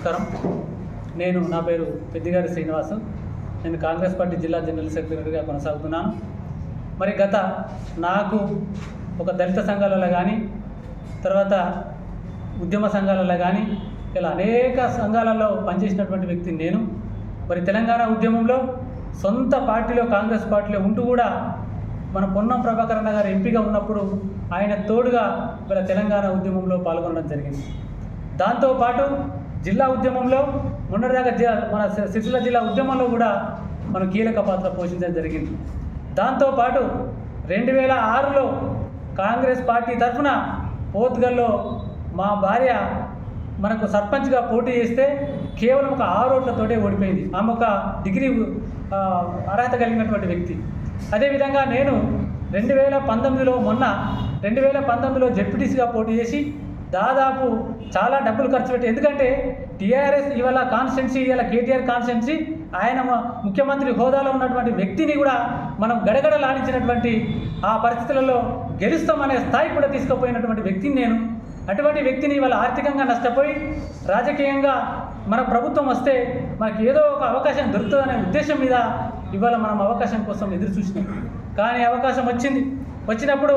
నమస్కారం. నేను నా పేరు పెద్దిగారి శ్రీనివాసు. నేను కాంగ్రెస్ పార్టీ జిల్లా జనరల్ సెక్రటరీగా కొనసాగుతున్నాను. మరి గత నాకు ఒక దళిత సంఘాలలో కానీ తర్వాత ఉద్యమ సంఘాలలో కానీ ఇలా అనేక సంఘాలలో పనిచేసినటువంటి వ్యక్తిని నేను. మరి తెలంగాణ ఉద్యమంలో సొంత పార్టీలో కాంగ్రెస్ పార్టీలో ఉంటూ కూడా మన పొన్నం ప్రభాకరణ గారు ఎంపీగా ఉన్నప్పుడు ఆయన తోడుగా ఇలా తెలంగాణ ఉద్యమంలో పాల్గొనడం జరిగింది. దాంతోపాటు జిల్లా ఉద్యమంలో మొన్నటిదాకా జి మన సిరిసిల్ల జిల్లా ఉద్యమంలో కూడా మనం కీలక పాత్ర పోషించడం జరిగింది. దాంతోపాటు రెండు వేల ఆరులో కాంగ్రెస్ పార్టీ తరఫున పోర్తుగల్లో మా భార్య మనకు సర్పంచ్గా పోటీ చేస్తే కేవలం ఒక ఆరు ఓట్లతోటే ఓడిపోయింది. ఆమె ఒక డిగ్రీ అర్హత కలిగినటువంటి వ్యక్తి. అదేవిధంగా నేను రెండు వేల పంతొమ్మిదిలో మొన్న రెండు వేల పంతొమ్మిదిలో జెడ్పీటీసీగా పోటీ చేసి దాదాపు చాలా డబ్బులు ఖర్చు పెట్టి ఎందుకంటే టీఆర్ఎస్ ఇవాళ కాన్స్టెన్సీ ఇవాళ కేటీఆర్ కాన్స్టెన్సీ ఆయన ముఖ్యమంత్రి హోదాలో ఉన్నటువంటి వ్యక్తిని కూడా మనం గడగడలాడించినటువంటి ఆ పరిస్థితులలో గెలుస్తామనే స్థాయి కూడా తీసుకుపోయినటువంటి వ్యక్తిని నేను. అటువంటి వ్యక్తిని ఇవాళ ఆర్థికంగా నష్టపోయి రాజకీయంగా మన ప్రభుత్వం వస్తే మనకి ఏదో ఒక అవకాశం దొరుకుతుందనే ఉద్దేశం మీద ఇవాళ మనం అవకాశం కోసం ఎదురు చూసినాం కానీ అవకాశం వచ్చింది. వచ్చినప్పుడు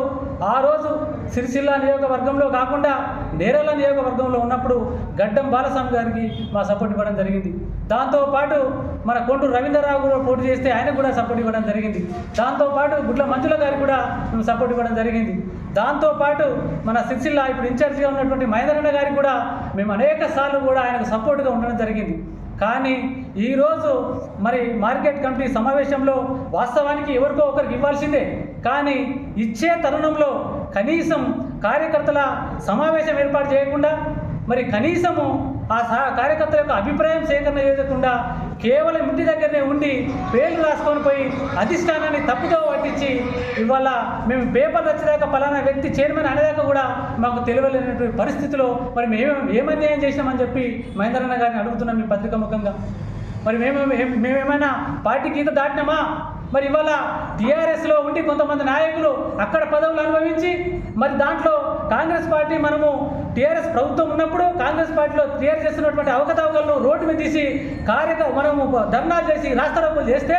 ఆ రోజు సిరిసిల్ల నియోజకవర్గంలో కాకుండా నేరల నియోజకవర్గంలో ఉన్నప్పుడు గడ్డం బాలస్వామి గారికి మా సపోర్ట్ ఇవ్వడం జరిగింది. దాంతోపాటు మన కొండూరు రవీంద్రరావు కూడా పోటీ చేస్తే ఆయనకు కూడా సపోర్ట్ ఇవ్వడం జరిగింది. దాంతోపాటు గుడ్ల మంజుల గారికి కూడా మేము సపోర్ట్ ఇవ్వడం జరిగింది. దాంతోపాటు మన సిరిసిల్ల ఇప్పుడు ఇన్ఛార్జిగా ఉన్నటువంటి మహేంద్రన్న గారికి కూడా మేము అనేక సార్లు కూడా ఆయనకు సపోర్ట్గా ఉండడం జరిగింది. కానీ ఈరోజు మరి మార్కెట్ కమిటీ సమావేశంలో వాస్తవానికి ఎవరికో ఒకరికి ఇవ్వాల్సిందే. కానీ ఇచ్చే తరుణంలో కనీసం కార్యకర్తల సమావేశం ఏర్పాటు చేయకుండా మరి కనీసము ఆ సహా కార్యకర్తల యొక్క అభిప్రాయం సేకరణ చేయకుండా కేవలం ఇంటి దగ్గరనే ఉండి పేర్లు రాసుకొని పోయి అధిష్టానాన్ని తప్పుదో పట్టించి ఇవాళ మేము పేపర్ వచ్చేదాకా పలానా వ్యక్తి చైర్మన్ అనేదాకా కూడా మాకు తెలియలేనటువంటి పరిస్థితిలో మరి మేము ఏమన్యాయం చేసినామని చెప్పి మహేంద్రన్న గారిని అడుగుతున్నాం మీ పత్రిక ముఖంగా. మరి మేము మేమేమైనా పార్టీ గీత దాటినామా? మరి ఇవాళ టీఆర్ఎస్లో ఉండి కొంతమంది నాయకులు అక్కడ పదవులు అనుభవించి మరి దాంట్లో కాంగ్రెస్ పార్టీ మనము టీఆర్ఎస్ ప్రభుత్వం ఉన్నప్పుడు కాంగ్రెస్ పార్టీలో టీఆర్ చేస్తున్నటువంటి అవకతవకలను రోడ్డు మీద తీసి కార్యక మనము ధర్నాలు చేసి రాస్తారోకులు చేస్తే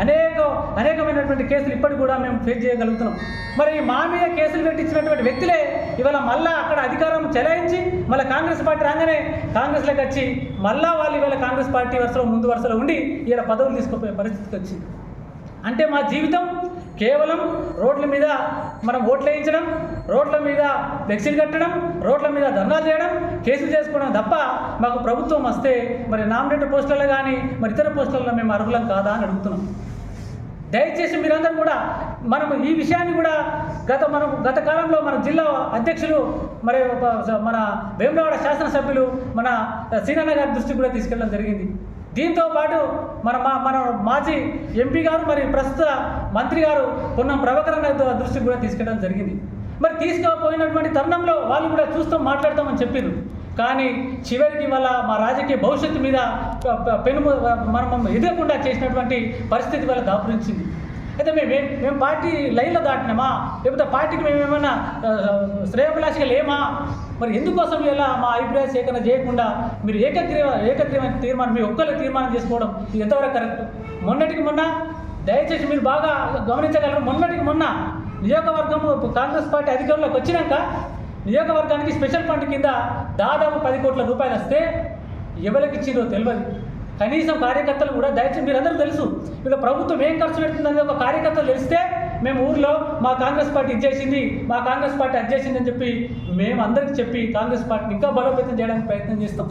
అనేక అనేకమైనటువంటి కేసులు ఇప్పటికి కూడా మేము ఫేస్ చేయగలుగుతున్నాం. మరి మా మీద కేసులు పెట్టించినటువంటి వ్యక్తులే ఇవాళ మళ్ళా అక్కడ అధికారం చెలాయించి మళ్ళీ కాంగ్రెస్ పార్టీ రాగానే కాంగ్రెస్లోకి వచ్చి మళ్ళా వాళ్ళు ఇవాళ కాంగ్రెస్ పార్టీ వరుసలో ముందు వరుసలో ఉండి ఇలా పదవులు తీసుకుపోయే పరిస్థితికి వచ్చింది అంటే మా జీవితం కేవలం రోడ్ల మీద మనం ఓట్లు వేయించడం రోడ్ల మీద ఫ్లెక్సీలు కట్టడం రోడ్ల మీద ధర్నాలు చేయడం కేసులు చేసుకోవడం తప్ప మాకు ప్రభుత్వం వస్తే మరి నామినేట్ పోస్టులలో కానీ మరి ఇతర పోస్టులలో మేము అర్హులం కాదా అని అడుగుతున్నాం. దయచేసి మీరందరూ కూడా మనం ఈ విషయాన్ని కూడా గత మనం గత కాలంలో మన జిల్లా అధ్యక్షులు మరి ఒక మన వేములవాడ శాసనసభ్యులు మన సీనన్న గారి దృష్టికి కూడా తీసుకెళ్ళడం జరిగింది. దీంతో పాటు మన మా మన మాజీ ఎంపీ గారు మరి ప్రస్తుత మంత్రి గారు పొన్నం ప్రభాకరన్ దృష్టి దృష్టికి కూడా తీసుకెళ్ళడం జరిగింది. మరి తీసుకుపోయినటువంటి తరుణంలో వాళ్ళు కూడా చూస్తాం మాట్లాడతామని చెప్పారు కానీ చివరికి వల్ల మా రాజకీయ భవిష్యత్తు మీద పెను మనం ఎదురకుండా చేసినటువంటి పరిస్థితి వల్ల దాపురించింది. అయితే మేము మేము పార్టీ లైన్లో దాటినామా? లేకపోతే పార్టీకి మేము ఏమైనా శ్రేయభిలాషిగా లేమా? మరి ఎందుకోసం ఇలా మా అభిప్రాయ సేకరణ చేయకుండా మీరు ఏకగ్రీవ ఏకగ్రీవ తీర్మానం మీ ఒక్కరు తీర్మానం చేసుకోవడం ఇది ఎంతవరకు కరెక్ట్? మొన్నటికి మొన్న దయచేసి మీరు బాగా గమనించగలరు. మొన్నటికి మొన్న నియోజకవర్గం కాంగ్రెస్ పార్టీ అధికారంలోకి వచ్చినాక నియోజకవర్గానికి స్పెషల్ ఫండ్ కింద దాదాపు పది కోట్ల రూపాయలు వస్తే ఎవరికి ఇచ్చిందో తెలియదు. కనీసం కార్యకర్తలు కూడా దయచేసి మీరందరూ తెలుసు. ఇక ప్రభుత్వం ఏం ఖర్చు పెడుతుందనేది ఒక కార్యకర్తలు తెలిస్తే మేము ఊర్లో మా కాంగ్రెస్ పార్టీ ఇచ్చేసింది మా కాంగ్రెస్ పార్టీ అది అని చెప్పి మేము అందరికి చెప్పి కాంగ్రెస్ పార్టీని ఇంకా బలోపేతం చేయడానికి ప్రయత్నం చేస్తాం.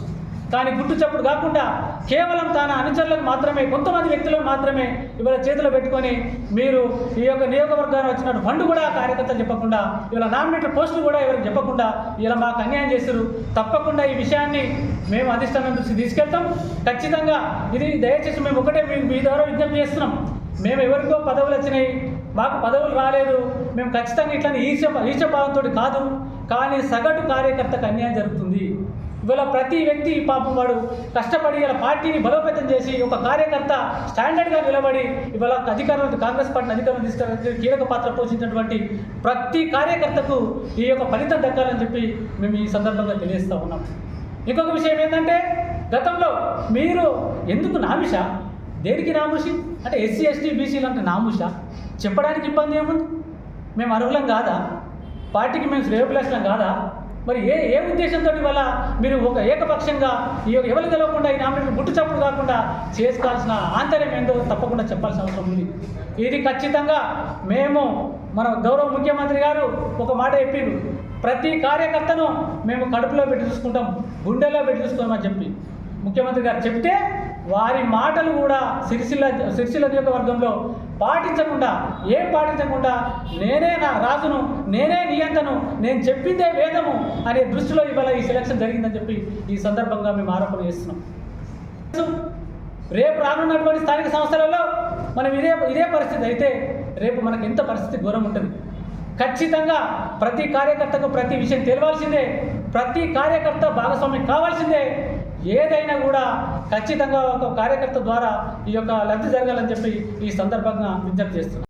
కానీ గుట్టు చప్పుడు కాకుండా కేవలం తన అనుచరులకు మాత్రమే కొంతమంది వ్యక్తులకు మాత్రమే ఇవాళ చేతిలో పెట్టుకొని మీరు ఈ యొక్క నియోజకవర్గానికి వచ్చినట్టు ఫండ్ కూడా కార్యకర్తలు చెప్పకుండా ఇవాళ నామినేటెడ్ పోస్టులు కూడా ఎవరికి చెప్పకుండా ఇలా మాకు అన్యాయం చేశారు. తప్పకుండా ఈ విషయాన్ని మేము అధిష్టానం దృష్టి తీసుకెళ్తాం. ఖచ్చితంగా ఇది దయచేసి మేము ఒకటే మేము మీ ద్వారా విజ్ఞప్తి చేస్తున్నాం. మేము ఎవరికో పదవులు వచ్చినాయి మాకు పదవులు రాలేదు. మేము ఖచ్చితంగా ఇట్లా ఈర్ష ఈర్షభావంతో కాదు. కానీ సగటు కార్యకర్తకు అన్యాయం జరుగుతుంది. ఇవాళ ప్రతి వ్యక్తి పాపం వాడు కష్టపడి ఇలా పార్టీని బలోపేతం చేసి ఒక కార్యకర్త స్టాండర్డ్గా నిలబడి ఇవాళ అధికారం కాంగ్రెస్ పార్టీని అధికారం తీసుకురావడానికి కీలక పాత్ర పోషించినటువంటి ప్రతి కార్యకర్తకు ఈ యొక్క ఫలితం దక్కాలని చెప్పి మేము ఈ సందర్భంగా తెలియజేస్తూ ఉన్నాం. ఇంకొక విషయం ఏంటంటే గతంలో మీరు ఎందుకు నామిష? దేనికి నామృషి? అంటే ఎస్సీ ఎస్టీ బీసీలు అంటే నాముష చెప్పడానికి ఇబ్బంది ఏముంది? మేము అర్హులం కాదా? పార్టీకి మేము శ్రేయోభిలాషులం కాదా? మరి ఏ ఏ ఉద్దేశంతో వల్ల మీరు ఒక ఏకపక్షంగా ఈ యొక్క ఎవరు తెలవకుండా ఈ నామినేషన్ గుట్టు చప్పుడు కాకుండా చేసుకోవాల్సిన ఆంతర్యం ఏంటో తప్పకుండా చెప్పాల్సిన అవసరం ఉంది. ఇది ఖచ్చితంగా మేము మన గౌరవ ముఖ్యమంత్రి గారు ఒక మాట చెప్పిండు. ప్రతి కార్యకర్తను మేము కడుపులో పెట్టి చూసుకుంటాం గుండెలో పెట్టి చూసుకుంటామని చెప్పి. ముఖ్యమంత్రి గారు చెప్తే వారి మాటలు కూడా సిరిసిల్ల సిరిసిల్ల నియోజకవర్గంలో పాటించకుండా ఏం పాటించకుండా నేనే నా రాజును నేనే నియంతను నేను చెప్పిందే వేదము అనే దృష్టిలో ఇవాళ ఈ సెలక్షన్ జరిగిందని చెప్పి ఈ సందర్భంగా మేము ఆరోపణ చేస్తున్నాం. రేపు రానున్నటువంటి స్థానిక సంస్థలలో మనం ఇదే ఇదే పరిస్థితి అయితే రేపు మనకు ఎంత పరిస్థితి ఘోరం ఉంటుంది. ఖచ్చితంగా ప్రతి కార్యకర్తకు ప్రతి విషయం తెలియాల్సిందే ప్రతి కార్యకర్త భాగస్వామి కావాల్సిందే ఏదైనా కూడా ఖచ్చితంగా ఒక కార్యకర్త ద్వారా ఈ యొక్క లబ్ధి జరగాలని చెప్పి ఈ సందర్భంగా విజ్ఞప్తి చేస్తున్నాను.